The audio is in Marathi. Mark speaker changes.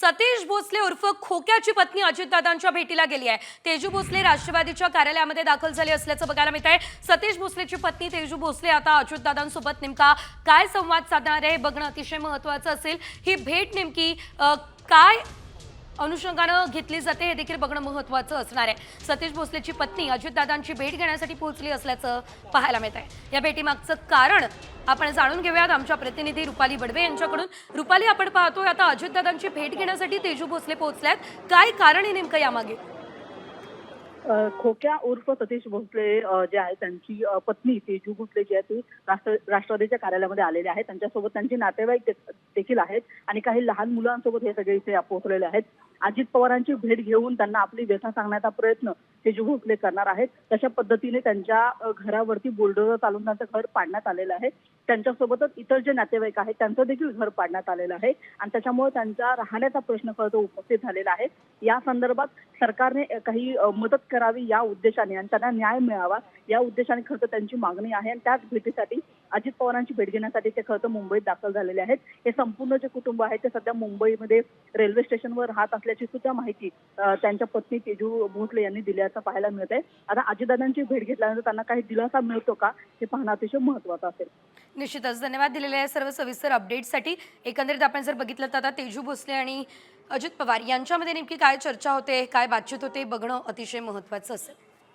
Speaker 1: सतीश भोसले उर्फ खोक्याची पत्नी अजितदादांच्या भेटीला गेली आहे. तेजू भोसले राष्ट्रवादीच्या कार्यालयामध्ये दाखल झाले असल्याचं बघायला मिळत आहे सतीश भोसलेची पत्नी तेजू भोसले आता अजितदादांसोबत नेमका काय संवाद साधणार आहे हे बघणं अतिशय महत्वाचं असेल. ही भेट नेमकी काय अनुषंगानं घेतली जाते हे देखील बघणं महत्त्वाचं असणार आहे. सतीश भोसलेची पत्नी अजितदादांची भेट घेण्यासाठी पोहोचली असल्याचं पाहायला मिळत आहे या भेटीमागचं कारण आपण जाणून घेऊयात. आमच्या प्रतिनिधी रुपाली बडवे यांच्याकडून. रुपाली आपण पाहतोय आता अजितदादांची भेट घेण्यासाठी तेजू भोसले पोहोचल्यात काय कारण आहे नेमकं यामागे?
Speaker 2: खोक्या उर्फ सतीश भोसले जे आहे त्यांची पत्नी तेजू भोसले जी आहे ती राष्ट्र राष्ट्रवादीच्या कार्यालयामध्ये आलेले आहेत. त्यांच्यासोबत त्यांचे नातेवाईक देखील आहेत आणि काही लहान मुलांसोबत हे सगळे इथे पोहोचलेले आहेत. अजित पवारांची भेट घेऊन त्यांना आपली व्यथा सांगण्याचा प्रयत्न तेजू भोसले करणार आहेत. तशा पद्धतीने त्यांच्या घरावरती बुलडोजर चालून त्यांचं घर पाडण्यात आलेलं आहे. त्यांच्यासोबतच इतर जे नातेवाईक आहेत त्यांचं देखील घर पाडण्यात आलेलं आहे आणि त्याच्यामुळे त्यांचा राहण्याचा प्रश्न खरं तर उपस्थित झालेला आहे. या संदर्भात सरकारने काही मदत करावी या उद्देशाने. आणि त्यांना न्याय मिळावा या उद्देशाने खरं तर त्यांची मागणी आहे. आणि त्याच भेटीसाठी अजित पवारांची भेट घेण्यासाठी ते खरं तर मुंबईत दाखल झालेले आहेत. हे संपूर्ण जे कुटुंब आहे ते सध्या मुंबईमध्ये रेल्वे स्टेशनवर राहत असल्याची सुद्धा माहिती त्यांच्या पत्नी तेजू भोसले यांनी दिल्याचं पाहायला मिळत आहे आता अजितदादांची भेट घेतल्यानंतर त्यांना काही दिलासा मिळतो का? हे पाहणं अतिशय महत्वाचं असेल.
Speaker 1: निश्चितच. धन्यवाद दिलेल्या या सर्व सविस्तर अपडेटसाठी एकंदरीत आपण जर बघितलं तर आता तेजू भोसले आणि अजित पवार यांच्यामध्ये नेमकी काय चर्चा होते काय बातचीत होते बघणं अतिशय महत्त्वाचं असेल.